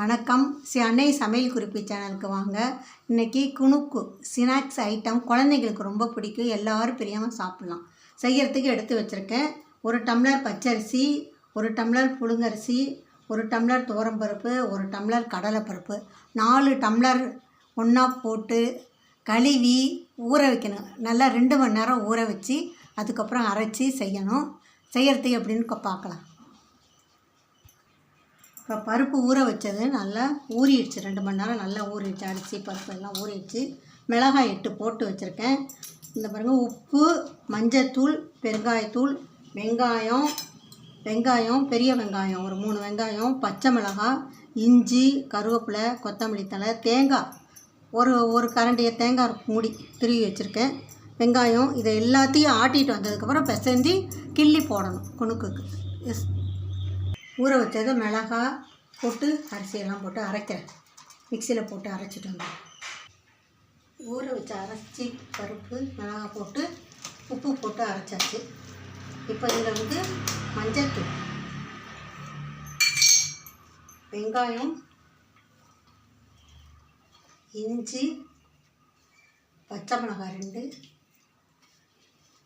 வணக்கம். ஸ்ரீ அன்னை சமையல் குறிப்பு சேனலுக்கு வாங்க. இன்றைக்கி குணுக்கு ஸ்நாக்ஸ் ஐட்டம் குழந்தைங்களுக்கு ரொம்ப பிடிக்கும். எல்லாரும் பிரியாமல் சாப்பிட்லாம். செய்கிறதுக்கு எடுத்து வச்சுருக்கேன். ஒரு டம்ளர் பச்சரிசி ஒரு டம்ளர் புழுங்கரிசி ஒரு டம்ளர் துவரம்பருப்பு ஒரு டம்ளர் கடலைப்பருப்பு நாலு டம்ளர் ஒன்றா போட்டு கழுவி ஊற வைக்கணும். நல்லா ரெண்டு மணி நேரம் ஊற வச்சு அதுக்கப்புறம் அரைச்சி செய்யணும். செய்கிறதுக்கு எப்படின்னு பார்க்கலாம். இப்போ பருப்பு ஊற வச்சது நல்லா ஊறிடுச்சு. ரெண்டு மணி நேரம் நல்லா ஊறிடுச்சு. அரிசி பருப்பு எல்லாம் ஊறிடுச்சு. மிளகாய் எட்டு போட்டு வச்சுருக்கேன். இந்த பாருங்க உப்பு மஞ்சத்தூள் பெருங்காயத்தூள் வெங்காயம் வெங்காயம் பெரிய வெங்காயம் ஒரு மூணு வெங்காயம் பச்சை மிளகாய் இஞ்சி கருவேப்பிலை கொத்தமல்லி தழை தேங்காய். ஒரு ஒரு கரண்டிய தேங்காய் மூடி திருவி வச்சுருக்கேன். வெங்காயம் இதை எல்லாத்தையும் ஆட்டிட்டு வந்ததுக்கப்புறம் பிசைஞ்சி கிள்ளி போடணும் குணுக்குக்கு. எஸ் ஊற வச்சது மிளகாய் போட்டு அரிசியெல்லாம் போட்டு அரைக்கிறேன். மிக்சியில் போட்டு அரைச்சிட்டு வந்தேன் ஊற வச்ச அரைச்சி பருப்பு மிளகாய் போட்டு உப்பு போட்டு அரைச்சாச்சு. இப்போ இதில் வந்து மஞ்சள்தூள் வெங்காயம் இஞ்சி பச்சை மிளகாய் ரெண்டு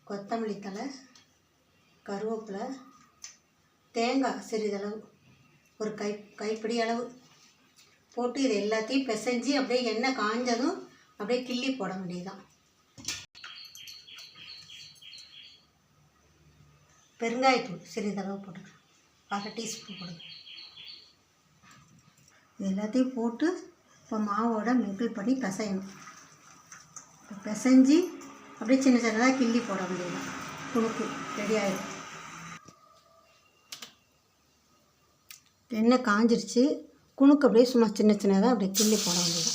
கொத்தமல்லி தழை கருவேப்பிலை தேங்காய் சிறிதளவு ஒரு கை கைப்பிடி அளவு. போட்டு இது எல்லாத்தையும் பிசைஞ்சு அப்படியே எண்ணெய் காஞ்சதும் அப்படியே கிள்ளி போட வேண்டியதுதான். பெருங்காயத்தூள் சிறிதளவு போட்டுக்கிறேன் அரை டீஸ்பூன் போடுங்க. இது எல்லாத்தையும் போட்டு இப்போ மாவோட மிங்கிள் பண்ணி பிசையணும். இப்போ பிசைஞ்சு அப்படியே சின்ன சின்னதாக கிள்ளி போட வேண்டியதுதான். துணுக்கு ரெடி ஆகிடும் எண்ணெய் காஞ்சிருச்சு. குணுக்கு அப்படியே சும்மா சின்ன சின்னதாக அப்படியே கிள்ளி போட வேண்டியது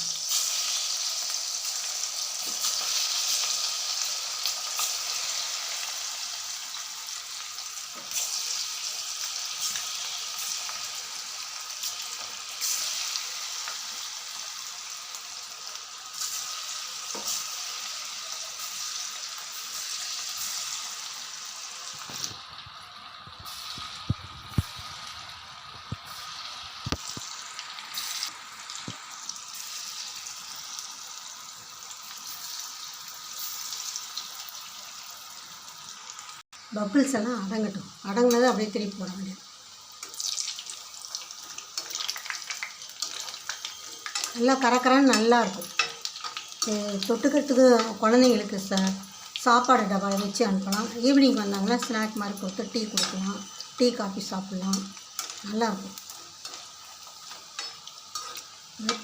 பபிள்ஸ் எல்லாம் அடங்கட்டும். அடங்கினதை அப்படியே திருப்பி போட வேண்டியது. நல்லா கரக்கரன்னு நல்லா இருக்கும். தொட்டுக்கிறதுக்கு குழந்தைங்களுக்கு ச சாப்பாடு டப்பாவில் வச்சு அனுப்பலாம். ஈவினிங் வந்தாங்கன்னா ஸ்நாக் மாதிரி கொடுத்து டீ கொடுக்கலாம். டீ காஃபி சாப்பிட்லாம். நல்லாயிருக்கும்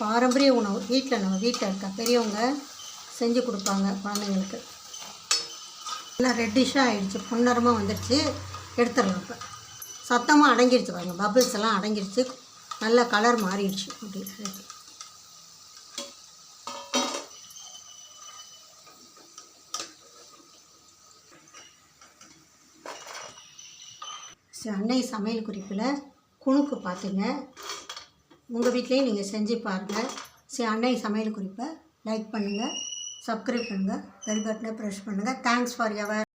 பாரம்பரிய உணவு. வீட்டில் நம்ம வீட்டில் இருக்க பெரியவங்க செஞ்சு கொடுப்பாங்க குழந்தைங்களுக்கு. நல்லா ரெட்டிஷாக ஆகிடுச்சு புன்னரமாக வந்துடுச்சு எடுத்துடலாம் இப்போ. சத்தமாக அடங்கிடுச்சு பாருங்கள் பபிள்ஸ் எல்லாம் அடங்கிடுச்சு நல்ல கலர் மாறிடுச்சு. அப்படி சரி, அன்னை சமையல் குறிப்பில் குணுக்கு பார்த்துங்க உங்கள் வீட்லேயும் நீங்கள் செஞ்சு பாருங்கள் சரி அன்னை சமையல் குறிப்பை லைக் பண்ணுங்கள் சப்ஸ்கிரைப் பண்ணுங்கள் பெல் பட்டனை ப்ரெஸ் பண்ணுங்கள் தேங்க்ஸ் ஃபார் எவர்